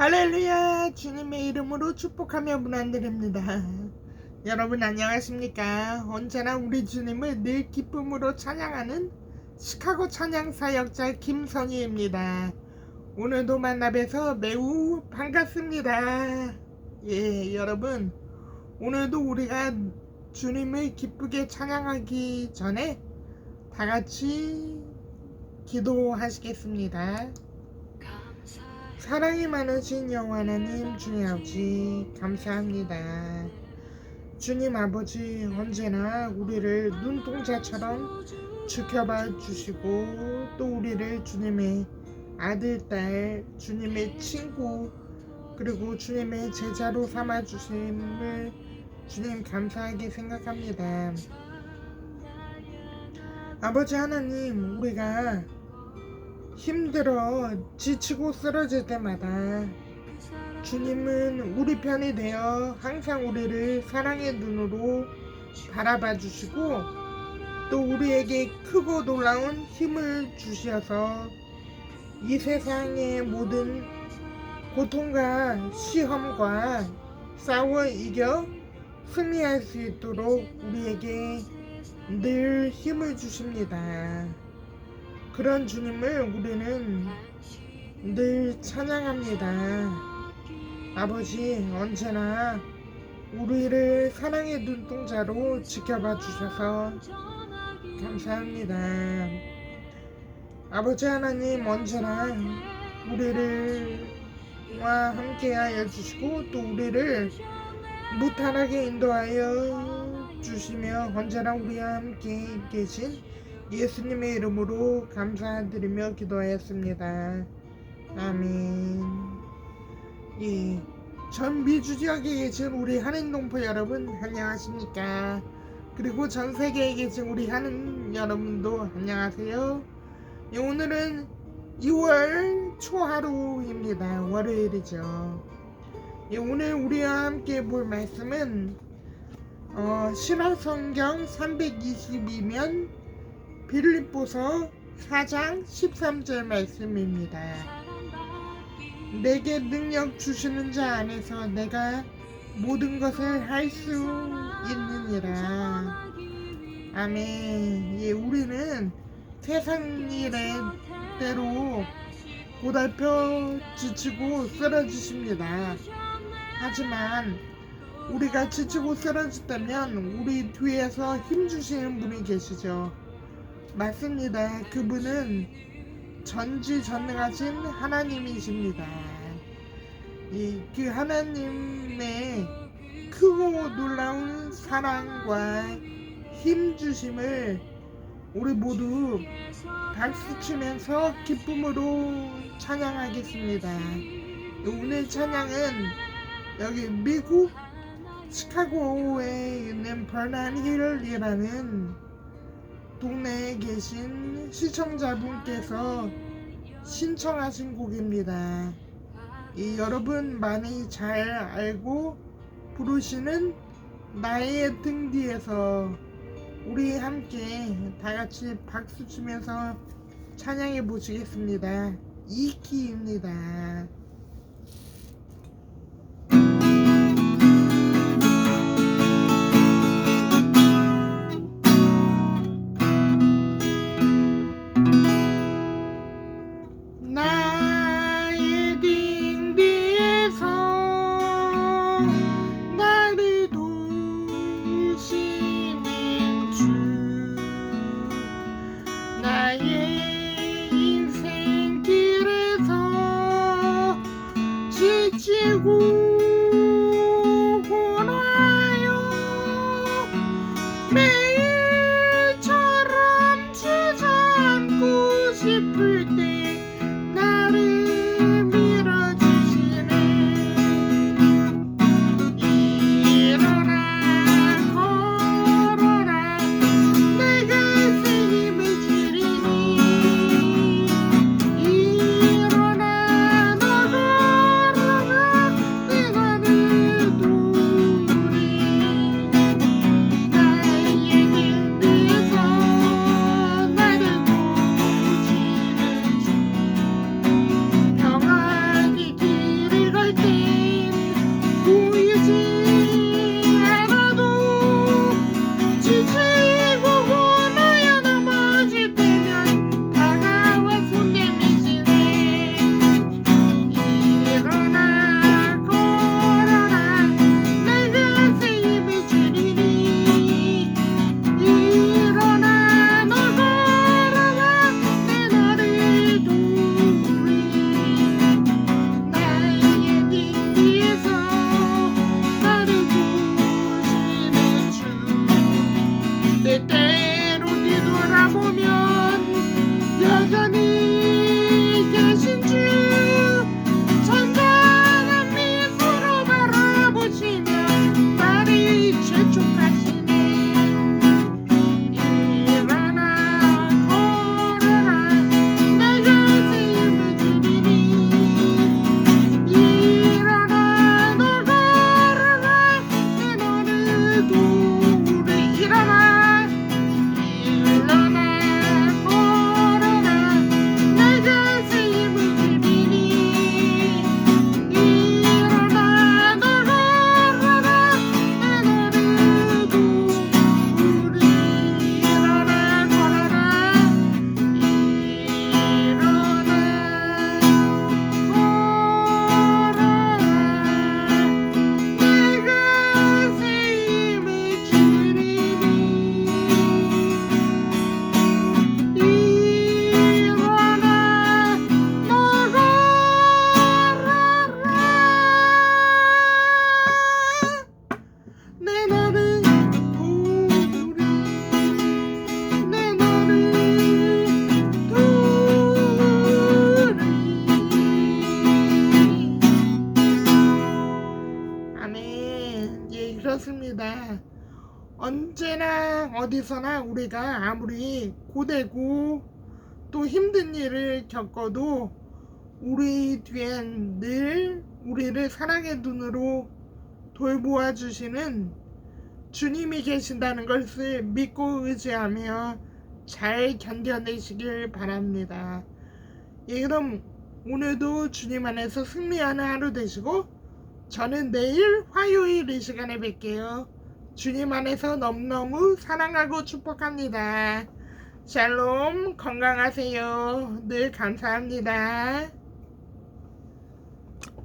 할렐루야 주님의 이름으로 축복하며 문안드립니다. 여러분 안녕하십니까? 언제나 우리 주님을 늘 기쁨으로 찬양하는 시카고 찬양 사역자 김선희입니다. 오늘도 만나 뵈서 매우 반갑습니다. 예 여러분 오늘도 우리가 주님을 기쁘게 찬양하기 전에 다 같이 기도하시겠습니다. 사랑이 많으신 영원 하나님 주님 아버지 감사합니다. 주님 아버지 언제나 우리를 눈동자처럼 지켜봐 주시고 또 우리를 주님의 아들 딸 주님의 친구 그리고 주님의 제자로 삼아 주심을 주님 감사하게 생각합니다. 아버지 하나님 우리가 힘들어 지치고 쓰러질 때마다 주님은 우리 편이 되어 항상 우리를 사랑의 눈으로 바라봐 주시고 또 우리에게 크고 놀라운 힘을 주셔서 이 세상의 모든 고통과 시험과 싸워 이겨 승리할 수 있도록 우리에게 늘 힘을 주십니다. 그런 주님을 우리는 늘 찬양합니다. 아버지 언제나 우리를 사랑의 눈동자로 지켜봐 주셔서 감사합니다. 아버지 하나님 언제나 우리를 와 함께하여 주시고 또 우리를 무탈하게 인도하여 주시며 언제나 우리와 함께 계신 예수님의 이름으로 감사드리며 기도하였습니다. 아멘. 예. 전 미주 지역에 계신 우리 한인 동포 여러분 안녕하십니까? 그리고 전 세계에 계신 우리 한인 여러분도 안녕하세요. 예, 오늘은 2월 초하루입니다. 월요일이죠. 예, 오늘 우리와 함께 볼 말씀은 어, 신화성경 322면 빌립보서 4장 13절 말씀입니다. 내게 능력 주시는 자 안에서 내가 모든 것을 할 수 있느니라. 아멘. 예, 우리는 세상 일의 때로 고달펴 지치고 쓰러지십니다. 하지만 우리가 지치고 쓰러졌다면 우리 뒤에서 힘 주시는 분이 계시죠. 맞습니다. 그분은 전지전능하신 하나님이십니다. 이, 그 하나님의 크고 놀라운 사랑과 힘주심을 우리 모두 박수치면서 기쁨으로 찬양하겠습니다. 오늘 찬양은 여기 미국 시카고에 있는 버난 힐이라는 동네에 계신 시청자분께서 신청하신 곡입니다. 이 여러분 많이 잘 알고 부르시는 나의 등 뒤에서 우리 함께 다 같이 박수 치면서 찬양해 보시겠습니다. 이키입니다. 되었습니다. 언제나 어디서나 우리가 아무리 고되고 또 힘든 일을 겪어도 우리 뒤엔 늘 우리를 사랑의 눈으로 돌보아 주시는 주님이 계신다는 것을 믿고 의지하며 잘 견뎌내시길 바랍니다. 예, 그럼 오늘도 주님 안에서 승리하는 하루 되시고 저는 내일 화요일 이 시간에 뵐게요. 주님 안에서 너무너무 사랑하고 축복합니다. 샬롬 건강하세요. 늘 감사합니다.